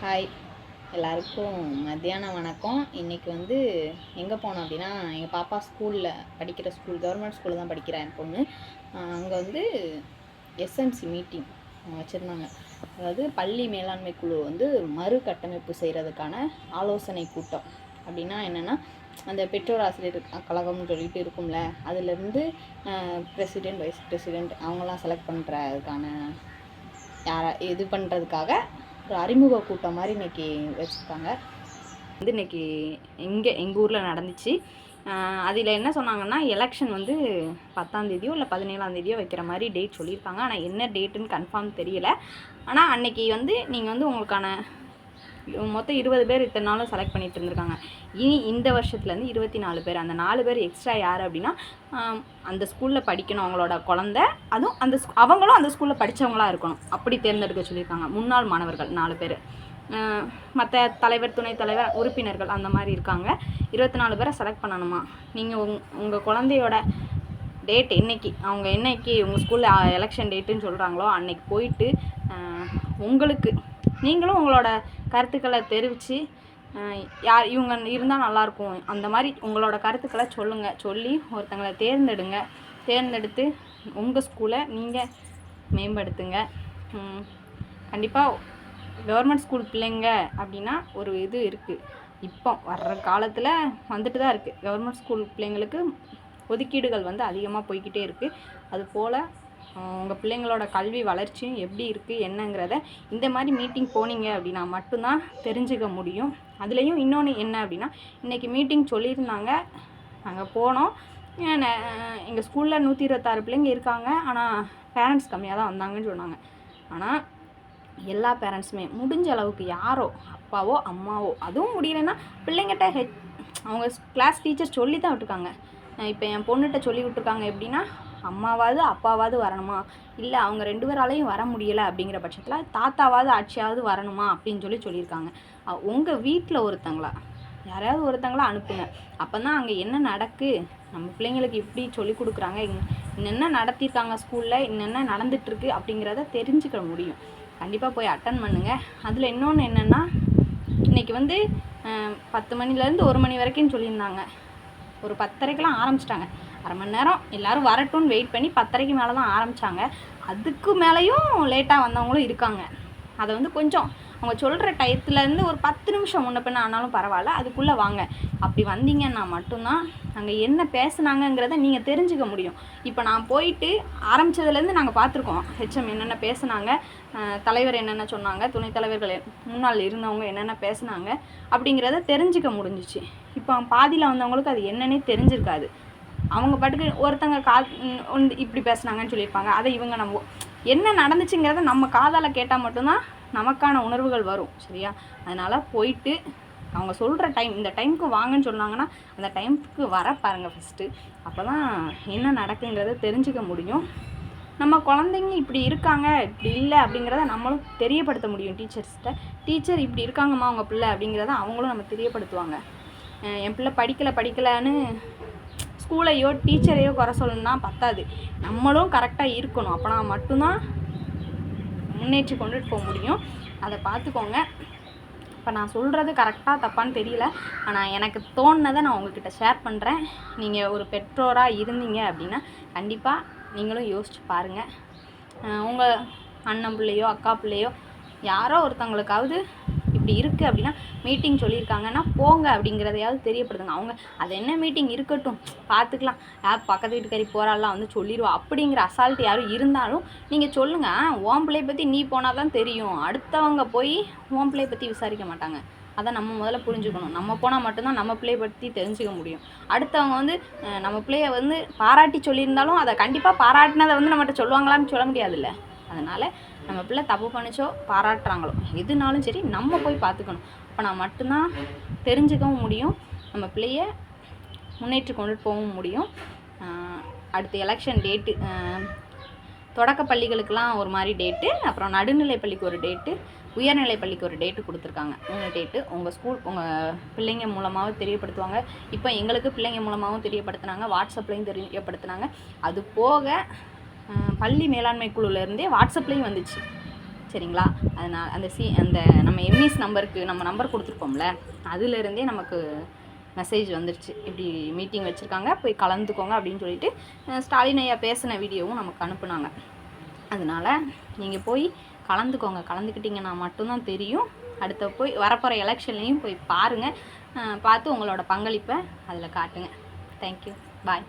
Hi எல்லாருக்கும் மத்தியானம் வணக்கம். இன்றைக்கி வந்து எங்கே போனோம் அப்படின்னா எங்கள் பாப்பா ஸ்கூலில் படிக்கிற ஸ்கூல் கவர்மெண்ட் ஸ்கூலில் தான் படிக்கிறேன் என் பொண்ணு. அங்கே வந்து எஸ்எம்சி மீட்டிங் வச்சுருந்தாங்க. அதாவது பள்ளி மேலாண்மை குழு வந்து மறு கட்டமைப்பு செய்கிறதுக்கான ஆலோசனை கூட்டம். அப்படின்னா என்னென்னா அந்த பெற்றோர் ஆசிரியர் கழகம்னு சொல்லிட்டு இருக்கும்ல அதுலேருந்து பிரசிடெண்ட் வைஸ் பிரசிடெண்ட் அவங்களாம் செலக்ட் பண்ணுறதுக்கான யாரை இது பண்ணுறதுக்காக ஒரு அறிமுக கூட்டம் மாதிரி இன்னைக்கு வச்சுருக்காங்க. வந்து இன்னைக்கு இங்கே எங்கள் ஊரில் நடந்துச்சு. அதில் என்ன சொன்னாங்கன்னா எலெக்ஷன் வந்து பத்தாந்தேதியோ இல்லை பதினேழாந்தேதியோ வைக்கிற மாதிரி டேட் சொல்லியிருக்காங்க. ஆனால் என்ன டேட்டுன்னு கன்ஃபார்ம் தெரியல. ஆனால் அன்னைக்கு வந்து நீங்கள் வந்து உங்களுக்கான மொத்தம் இருபது பேர் இத்தனை நாளும் செலக்ட் பண்ணிட்டு இருந்திருக்காங்க. இனி இந்த வருஷத்துலேருந்து இருபத்தி நாலு பேர் அந்த நாலு பேர் எக்ஸ்ட்ரா யார் அப்படின்னா அந்த ஸ்கூலில் படிக்கணும் அவங்களோட குழந்த அதுவும் அந்த ஸ்கூ- அவங்களும் அந்த ஸ்கூலில் படித்தவங்களா இருக்கணும். அப்படி தேர்ந்தெடுக்க சொல்லியிருக்காங்க. முன்னாள் மாணவர்கள் நாலு பேர். மற்ற தலைவர் துணைத் தலைவர் உறுப்பினர்கள் அந்த மாதிரி இருக்காங்க. இருபத்தி நாலு பேரை செலக்ட் பண்ணணுமா? நீங்கள் உங் உங்கள் குழந்தையோட டேட் என்றைக்கு அவங்க என்னைக்கு உங்கள் ஸ்கூலில் எலெக்ஷன் டேட்டுன்னு சொல்கிறாங்களோ அன்னைக்கு போயிட்டு உங்களுக்கு நீங்களும் உங்களோட கருத்துக்களை தெரிவித்து யார் இவங்க இருந்தால் நல்லாயிருக்கும் அந்த மாதிரி உங்களோட கருத்துக்களை சொல்லுங்கள் சொல்லி ஒருத்தங்களை தேர்ந்தெடுங்க. தேர்ந்தெடுத்து உங்கள் ஸ்கூலை நீங்கள் மேம்படுத்துங்க. கண்டிப்பாக கவர்மெண்ட் ஸ்கூல் பிள்ளைங்க அப்படின்னா ஒரு இது இருக்குது இப்போ வர்ற காலத்தில் வந்துட்டு தான் இருக்குது கவர்மெண்ட் ஸ்கூல் பிள்ளைங்களுக்கு ஒதுக்கீடுகள் வந்து அதிகமாக போய்கிட்டே இருக்குது அதுபோல் உங்கள் பிள்ளைங்களோட கல்வி வளர்ச்சியும் எப்படி இருக்குது என்னங்கிறத இந்த மாதிரி மீட்டிங் போனீங்க அப்படின்னா மட்டும்தான் தெரிஞ்சுக்க முடியும். அதுலேயும் இன்னொன்று என்ன அப்படின்னா இன்றைக்கி மீட்டிங் சொல்லியிருந்தாங்க. நாங்கள் போனோம். எங்கள் ஸ்கூலில் நூற்றி இருபத்தாறு பிள்ளைங்க இருக்காங்க. ஆனால் பேரண்ட்ஸ் கம்மியாக தான் வந்தாங்கன்னு சொன்னாங்க. ஆனால் எல்லா பேரண்ட்ஸுமே முடிஞ்ச அளவுக்கு யாரோ அப்பாவோ அம்மாவோ அதுவும் முடியலைன்னா பிள்ளைங்கிட்ட ஹெச் அவங்க கிளாஸ் டீச்சர் சொல்லி தான் விட்டுருக்காங்க இப்போ என் பொண்ணுகிட்ட சொல்லி விட்ருக்காங்க எப்படின்னா அம்மாவாவது அப்பாவாவது வரணுமா? இல்லை அவங்க ரெண்டு பேராலையும் வர முடியலை அப்படிங்கிற பட்சத்தில் தாத்தாவாவது ஆட்சியாவது வரணுமா அப்படின்னு சொல்லி சொல்லியிருக்காங்க. உங்கள் வீட்டில் ஒருத்தங்களா? யாரையாவது ஒருத்தங்களா அனுப்புங்க. அப்போ தான் அங்கே என்ன நடக்கு? நம்ம பிள்ளைங்களுக்கு இப்படி சொல்லி கொடுக்குறாங்க. என்னென்ன நடத்தியிருக்காங்க ஸ்கூலில் என்னென்ன நடந்துட்டுருக்கு? அப்படிங்கிறத தெரிஞ்சுக்க முடியும். கண்டிப்பாக போய் அட்டன் பண்ணுங்கள் அதில் இன்னொன்று என்னென்னா இன்றைக்கி வந்து பத்து மணிலேருந்து ஒரு மணி வரைக்கும் சொல்லியிருந்தாங்க. ஒரு பத்தரைக்கெலாம் ஆரம்பிச்சிட்டாங்க. அரை மணி நேரம். எல்லோரும் வரட்டும்னு வெயிட் பண்ணி பத்தரைக்கு மேலே தான் ஆரம்பித்தாங்க அதுக்கு மேலேயும் லேட்டாக வந்தவங்களும் இருக்காங்க. அதை வந்து கொஞ்சம் அவங்க சொல்கிற டயத்துலேருந்து ஒரு பத்து நிமிஷம் முன்ன பின்ன ஆனாலும் பரவாயில்ல அதுக்குள்ளே வாங்க. அப்படி வந்தீங்கன்னா மட்டும்தான் அங்கே என்ன பேசுனாங்கங்கிறத நீங்கள் தெரிஞ்சுக்க முடியும். இப்போ நான் போயிட்டு ஆரம்பித்ததுலேருந்து நாங்கள் பார்த்துருக்கோம். ஹெச்எம் என்னென்ன பேசுனாங்க தலைவர் என்னென்ன சொன்னாங்க துணைத் தலைவர்கள் முன்னால் இருந்தவங்க என்னென்ன பேசுனாங்க அப்படிங்கிறத தெரிஞ்சுக்க முடிஞ்சிச்சு. இப்போ பாதியில் வந்தவங்களுக்கு அது என்னன்னே தெரிஞ்சிருக்காது. அவங்க பாட்டுக்கு ஒருத்தங்க கா வந்து இப்படி பேசுனாங்கன்னு சொல்லியிருப்பாங்க. அதை இவங்க நம்ம என்ன நடந்துச்சுங்கிறத நம்ம காதால் கேட்டால் மட்டும்தான் நமக்கான உணர்வுகள் வரும் சரியா? அதனால் போயிட்டு அவங்க சொல்கிற டைம் இந்த டைமுக்கு வாங்கன்னு சொன்னாங்கன்னா அந்த டைமுக்கு வர பாருங்கள் ஃபஸ்ட்டு அப்போ தான் என்ன நடக்குங்கிறத தெரிஞ்சுக்க முடியும். நம்ம குழந்தைங்க இப்படி இருக்காங்க இப்படி இல்லை அப்படிங்கிறத நம்மளும் தெரியப்படுத்த முடியும் டீச்சர்ஸ்கிட்ட டீச்சர் இப்படி இருக்காங்கம்மா அவங்க பிள்ளை அப்படிங்கிறத அவங்களும் நம்ம தெரியப்படுத்துவாங்க. என் பிள்ளை படிக்கலை படிக்கலைன்னு ஸ்கூலையோ டீச்சரையோ குறை சொல்லணும்னா பத்தாது. நம்மளும் கரெக்டாக இருக்கணும். அப்போனா மட்டும்தான் முன்னேற்றி கொண்டுட்டு போக முடியும். அதை பார்த்துக்கோங்க. இப்போ நான் சொல்கிறது கரெக்டாக தப்பான்னு தெரியல. ஆனால் எனக்கு தோணுனதை நான் உங்ககிட்ட ஷேர் பண்ணுறேன் நீங்கள் ஒரு பெற்றோராக இருந்தீங்க அப்படின்னா கண்டிப்பாக நீங்களும் யோசிச்சு பாருங்கள் உங்கள் அண்ணன் பிள்ளையோ அக்கா பிள்ளையோ யாரோ ஒருத்தவங்களுக்காவது இப்படி இருக்குது அப்படின்னா மீட்டிங் சொல்லியிருக்காங்கன்னா போங்க அப்படிங்கிறதையாவது தெரியப்படுத்துங்க. அவங்க அது என்ன மீட்டிங் இருக்கட்டும். பார்த்துக்கலாம் யார் பக்கத்து வீட்டுக்காரி போகிறாலாம் வந்து சொல்லிடுவா அப்படிங்கிற அசால்ட் யாரும் இருந்தாலும் நீங்கள் சொல்லுங்கள் ஓம் பிள்ளைய பற்றி நீ போனால் தான் தெரியும். அடுத்தவங்க போய் ஓம் பிள்ளைய பற்றி விசாரிக்க மாட்டாங்க. அதை நம்ம முதல்ல புரிஞ்சுக்கணும். நம்ம போனால் மட்டும்தான் நம்ம பிள்ளைய பற்றி தெரிஞ்சுக்க முடியும். அடுத்தவங்க வந்து நம்ம பிள்ளைய வந்து பாராட்டி சொல்லியிருந்தாலும் அதை கண்டிப்பாக பாராட்டினதை வந்து நம்மகிட்ட சொல்லுவாங்களான்னு சொல்ல முடியாதுல்ல. அதனால் நம்ம பிள்ளை தப்பு பண்ணிச்சோ பாராட்டுறாங்களோ எதுனாலும் சரி நம்ம போய் பார்த்துக்கணும். அப்போ நான் மட்டும்தான் தெரிஞ்சுக்கவும் முடியும் நம்ம பிள்ளைய முன்னேற்றி கொண்டு போகவும் முடியும். அடுத்து எலெக்ஷன் டேட்டு தொடக்க பள்ளிகளுக்கெலாம் ஒரு மாதிரி டேட்டு அப்புறம் நடுநிலை பள்ளிக்கு ஒரு டேட்டு உயர்நிலை பள்ளிக்கு ஒரு டேட்டு கொடுத்துருக்காங்க. மூணு டேட்டு உங்கள் ஸ்கூல் உங்கள் பிள்ளைங்க மூலமாகவும் தெரியப்படுத்துவாங்க. இப்போ எங்களுக்கு பிள்ளைங்க மூலமாகவும் தெரியப்படுத்துனாங்க வாட்ஸ்அப்லேயும் தெரியப்படுத்துனாங்க. அது போக பள்ளி மேலாண்மை குழுலேருந்தே வாட்ஸ்அப்லேயும் வந்துச்சு. சரிங்களா? அதனால் அந்த சி அந்த நம்ம எம்இஸ் நம்பருக்கு நம்ம நம்பர் கொடுத்துருக்கோம்ல அதுலேருந்தே நமக்கு மெசேஜ் வந்துருச்சு. இப்படி மீட்டிங் வச்சுருக்காங்க போய் கலந்துக்கோங்க அப்படின்னு சொல்லிட்டு ஸ்டாலின் ஐயா பேசின வீடியோவும் நமக்கு அனுப்புனாங்க. அதனால் நீங்கள் போய் கலந்துக்கோங்க. கலந்துக்கிட்டிங்கன்னா மட்டும்தான் தெரியும். அடுத்த போய் வரப்போகிற எலெக்ஷன்லேயும் போய் பாருங்கள் பார்த்து உங்களோட பங்களிப்பை அதில் காட்டுங்க. Thank you bye